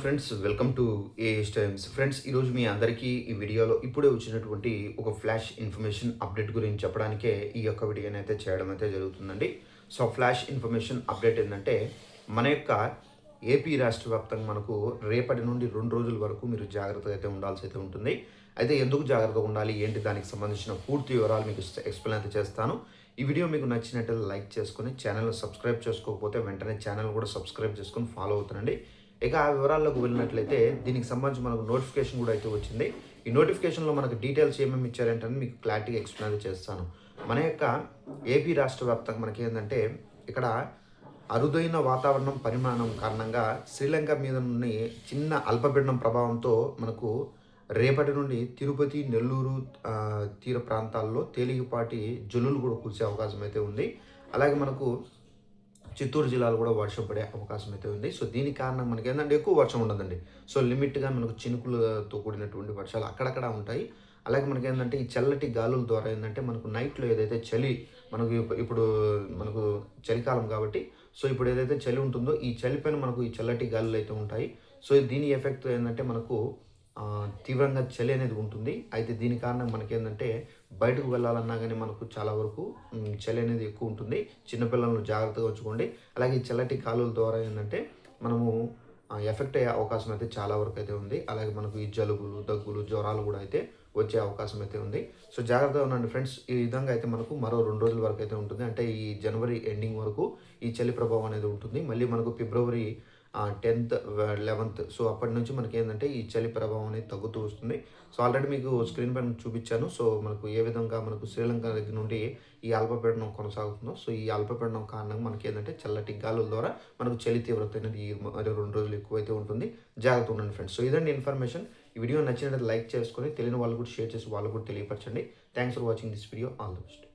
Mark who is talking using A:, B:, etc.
A: Friends welcome to A S times friends ఈరోజు మీ అందరికీ ఈ వీడియోలో ఇప్పుడే వచ్చినటువంటి ఒక ఫ్లాష్ ఇన్ఫర్మేషన్ అప్డేట్ గురించి చెప్పడానికే ఈ యొక్క వీడియోని అయితే చేయడం అయితే జరుగుతుందండి. సో ఫ్లాష్ ఇన్ఫర్మేషన్ అప్డేట్ ఏంటంటే మన యొక్క ఏపీ రాష్ట్ర వ్యాప్తంగా మనకు రేపటి నుండి రెండు రోజుల వరకు మీరు జాగ్రత్తగా అయితే ఉండాల్సి అయితే ఉంటుంది. అయితే ఎందుకు జాగ్రత్తగా ఉండాలి? ఏంటి? దానికి సంబంధించిన పూర్తి వివరాలు మీకు ఎక్స్ప్లెయిన్ అయితే చేస్తాను. ఈ వీడియో మీకు నచ్చినట్లయితే లైక్ చేసుకొని ఛానల్ సబ్స్క్రైబ్ చేసుకోకపోతే వెంటనే ఛానల్ కూడా సబ్స్క్రైబ్ చేసుకొని ఫాలో అవుతానండి ఇక ఆ వివరాల్లోకి వెళ్ళినట్లయితే దీనికి సంబంధించి మనకు నోటిఫికేషన్ కూడా అయితే వచ్చింది. ఈ నోటిఫికేషన్లో మనకు డీటెయిల్స్ ఏమేమి ఇచ్చారంటే మీకు క్లారిటీగా ఎక్స్ప్లెయిన్ చేస్తాను. మన యొక్క ఏపీ రాష్ట్ర వ్యాప్తంగా మనకి ఏంటంటే ఇక్కడ అరుదైన వాతావరణం పరిమాణం కారణంగా శ్రీలంక మీద నుండి చిన్న అల్పపీడనం ప్రభావంతో మనకు రేపటి నుండి తిరుపతి నెల్లూరు తీర ప్రాంతాల్లో తేలికపాటి జల్లులు కూడా కురిసే అవకాశం అయితే ఉంది. అలాగే మనకు చిత్తూరు జిల్లాలో కూడా వర్షం పడే అవకాశం అయితే ఉంది. సో దీని కారణం మనకి ఏంటంటే ఎక్కువ వర్షం ఉండదండి. సో లిమిట్గా మనకు చినుకులతో కూడినటువంటి వర్షాలు అక్కడక్కడ ఉంటాయి. అలాగే మనకి ఏంటంటే ఈ చల్లటి గాలుల ద్వారా ఏంటంటే మనకు నైట్లో ఏదైతే చలి మనకు ఇప్పుడు మనకు చలికాలం కాబట్టి సో ఇప్పుడు ఏదైతే చలి ఉంటుందో ఈ చలి పైన మనకు ఈ చల్లటి గాలులు అయితే ఉంటాయి. సో దీని ఎఫెక్ట్ ఏంటంటే మనకు తీవ్రంగా చలి అనేది ఉంటుంది. అయితే దీని కారణం మనకేంటంటే బయటకు వెళ్ళాలన్నా కానీ మనకు చాలా వరకు చలి అనేది ఎక్కువ ఉంటుంది. చిన్నపిల్లలను జాగ్రత్తగా ఉంచుకోండి. అలాగే ఈ చల్లటి కాలువల ద్వారా ఏంటంటే మనము ఎఫెక్ట్ అయ్యే అవకాశం అయితే చాలా వరకు అయితే ఉంది. అలాగే మనకు ఈ జలుబులు దగ్గులు జ్వరాలు కూడా అయితే వచ్చే అవకాశం అయితే ఉంది. సో జాగ్రత్తగా ఉండండి ఫ్రెండ్స్. ఈ విధంగా అయితే మనకు మరో రెండు రోజుల వరకు అయితే ఉంటుంది. అంటే ఈ జనవరి ఎండింగ్ వరకు ఈ చలి ప్రభావం అనేది ఉంటుంది. మళ్ళీ మనకు ఫిబ్రవరి టెన్త్ లెవెన్త్. సో అప్పటి నుంచి మనకి ఏంటంటే ఈ చలి ప్రభావం అనేది తగ్గుతూ వస్తుంది. సో ఆల్రెడీ మీకు స్క్రీన్ పైన చూపించాను. సో మనకు ఏ విధంగా మనకు శ్రీలంక దగ్గర నుండి ఈ అల్పపీడనం కొనసాగుతుందో సో ఈ అల్పపీడనం కారణంగా మనకి ఏంటంటే చల్లటి గాలుల ద్వారా మనకు చలి తీవ్రత అనేది మరి రెండు రోజులు ఎక్కువైతే ఉంటుంది. జాగ్రత్త ఉండండి ఫ్రెండ్స్. సో ఇదండి ఇన్ఫర్మేషన్. ఈ వీడియో నచ్చినట్లయితే లైక్ చేసుకొని తెలియని వాళ్ళు కూడా షేర్ చేసి వాళ్ళు కూడా తెలియపరచండి. Thanks for watching this video. All the best.